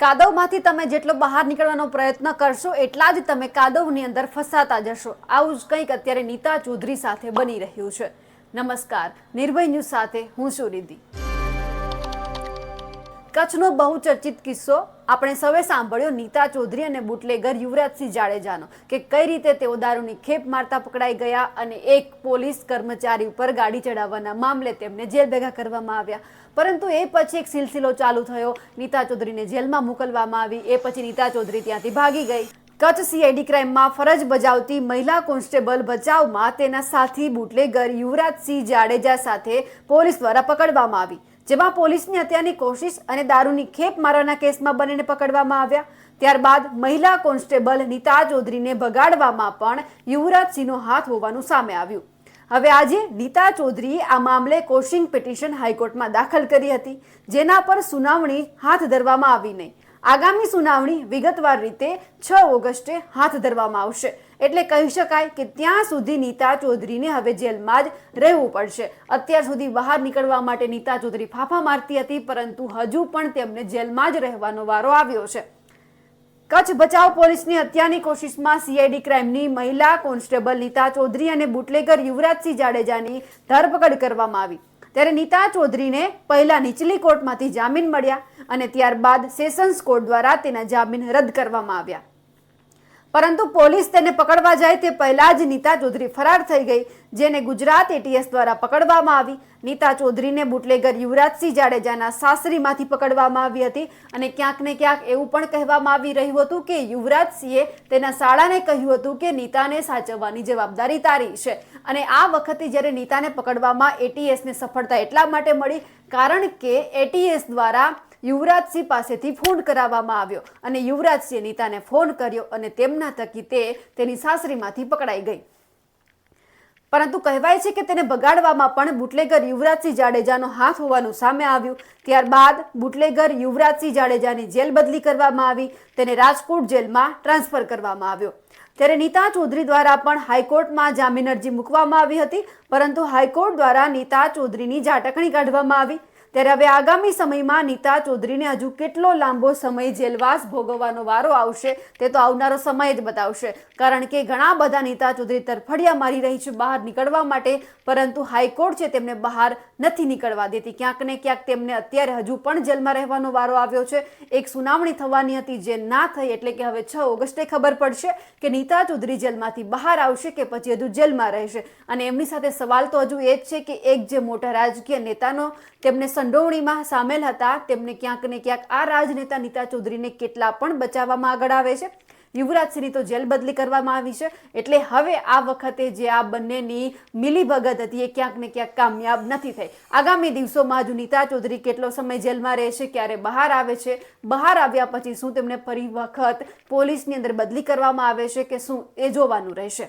કાદવમાંથી તમે જેટલો બહાર નીકળવાનો પ્રયત્ન કરશો, એટલા જ તમે કાદવની અંદર ફસાતા જશો. આવું જ કંઈક અત્યારે નીતા ચૌધરી સાથે બની રહ્યું છે. નમસ્કાર. નિર્ભય ન્યૂઝ સાથે હું છું રિદ્ધિ. કચ્છનો બહુચર્ચિત કિસ્સો આપણે સૌએ સાંભળ્યો, નીતા ચૌધરી અને બુટલેગર યુવરાજસિંહ જાડેજાનો, કે કઈ રીતે તેઓ દારૂની ખેપ મારતા પકડાઈ ગયા અને એક પોલીસ કર્મચારી ઉપર ગાડી ચડાવવાના મામલે તેમને જેલ ભેગા કરવામાં આવ્યા. પરંતુ એ પછી એક સિલસિલો ચાલુ થયો. નીતા ચૌધરીને જેલમાં મોકલવામાં આવી. એ પછી નીતા ચૌધરી ત્યાંથી ભાગી ગઈ. કચ્છ સીઆઈડી ક્રાઇમમાં ફરજ બજાવતી મહિલા કોન્સ્ટેબલ બચાવમાં તેના સાથી બુટલેગર યુવરાજસિંહ જાડેજા સાથે પોલીસ દ્વારા પકડવામાં આવી. જેમાં પોલીસની હત્યાની કોશિશ અને દારૂની ખેપ મારવાના કેસમાં બંનેને પકડવામાં આવ્યા. ત્યારબાદ મહિલા કોન્સ્ટેબલ નીતા ચૌધરીને ભગાડવામાં પણ યુવરાજસિંહનો હાથ હોવાનું સામે આવ્યું. હવે આજે નીતા ચૌધરીએ આ મામલે કોશિંગ પિટિશન હાઈકોર્ટમાં દાખલ કરી હતી, જેના પર સુનાવણી હાથ ધરવામાં આવી નહીં. આગામી સુનાવણી વિગતવાર રીતે છ ઓગસ્ટે હાથ ધરવામાં આવશે. એટલે કહી શકાય કે ત્યાં સુધી નીતા ચૌધરીને હવે જેલમાં જ રહેવું પડશે. અત્યાર સુધી બહાર નીકળવા માટે નીતા ચૌધરી ફાફા મારતી હતી, પરંતુ હજુ પણ તેમને જેલમાં જ રહેવાનો વારો આવ્યો છે. કચ્છ બચાવ પોલીસની હત્યાની કોશિશમાં સીઆઈડી ક્રાઇમની મહિલા કોન્સ્ટેબલ નીતા ચૌધરી અને બુટલેગર યુવરાજસિંહ જાડેજાની ધરપકડ કરવામાં આવી. ત્યારે નીતા ચૌધરીને પહેલા નીચલી કોર્ટમાંથી જામીન મળ્યા અને ત્યારબાદ સેશન્સ કોર્ટ દ્વારા તેના જામીન રદ કરવામાં આવ્યા. પરંતુ પોલીસ તેને પકડવા જાય તે પહેલા જ નીતા ચૌધરી ફરાર થઈ ગઈ, જેને ગુજરાત એટીએસ દ્વારા પકડવામાં આવી. નીતા ચૌધરીને બુટલેગર યુવરાજસિંહ જાડેજાના સાસરીમાંથી પકડવામાં આવી હતી અને ક્યાંક ને ક્યાંક એવું પણ કહેવામાં આવી રહ્યું હતું કે યુવરાજસિંહે તેના શાળાને કહ્યું હતું કે નીતાને સાચવવાની જવાબદારી તારી છે. અને આ વખતે જ્યારે નીતાને પકડવામાં એટીએસને સફળતા એટલા માટે મળી, કારણ કે એટીએસ દ્વારા યુવરાજસિંહ પાસેથી ફોન કરાવવામાં આવ્યો અને યુવરાજસિંહે નીતાને ફોન કર્યો અને તેમના થકી તે તેની સાસરીમાંથી પકડાઈ ગઈ. પરંતુ કહેવાય છે કે તેને બગાડવામાં પણ બુટલેગર યુવરાજસિંહ જાડેજાનો હાથ હોવાનું સામે આવ્યું. ત્યારબાદ બુટલેગર યુવરાજસિંહ જાડેજાની જેલ બદલી કરવામાં આવી, તેને રાજકોટ જેલમાં ટ્રાન્સફર કરવામાં આવ્યો. ત્યારે નીતા ચૌધરી દ્વારા પણ હાઈકોર્ટમાં જામીન અરજી મૂકવામાં આવી હતી, પરંતુ હાઈકોર્ટ દ્વારા નીતા ચૌધરીની ઝાટકણી કાઢવામાં આવી. ત્યારે હવે આગામી સમયમાં નીતા ચૌધરીને હજુ કેટલો લાંબો સમય જેલવાસ ભોગવવાનો વારો આવશે તે તો આવનારો સમય જ બતાવશે. કારણ કે ઘણા બધા નીતા ચૌધરી તરફડિયા મારી રહી છે બહાર નીકળવા માટે, પરંતુ હાઈકોર્ટ છે તેમને બહાર નથી નીકળવા દેતી. ક્યાંક ને ક્યાંક તેમને અત્યારે હજુ પણ જેલમાં રહેવાનો વારો આવ્યો છે. એક સુનાવણી થવાની હતી જે ના થઈ એટલે કે હવે છ ઓગસ્ટે ખબર પડશે કે નીતા ચૌધરી જેલમાંથી બહાર આવશે કે પછી હજુ જેલમાં રહેશે. અને એમની સાથે સવાલ તો હજુ એ જ છે કે એક જે મોટા રાજકીય નેતાનો તેમને સંડોવણીમાં સામેલ હતા. તેમને ક્યાંક ને ક્યાંક આ રાજનેતા નીતા ચૌધરીને કેટલા પણ બચાવવામાં આગળ આવે છે. યુવરાજસિંહની તો જેલ બદલી કરવામાં આવી છે. એટલે હવે આ વખતે જે આ બંનેની મિલીભગત હતી એ ક્યાંક ને ક્યાંક કામયાબ નથી થઈ. આગામી દિવસોમાં જ નીતા ચૌધરી કેટલો સમય જેલમાં રહેશે, ક્યારે બહાર આવે છે, બહાર આવ્યા પછી શું તેમને ફરી વખત પોલીસની અંદર બદલી કરવામાં આવે છે કે શું એ જોવાનું રહેશે?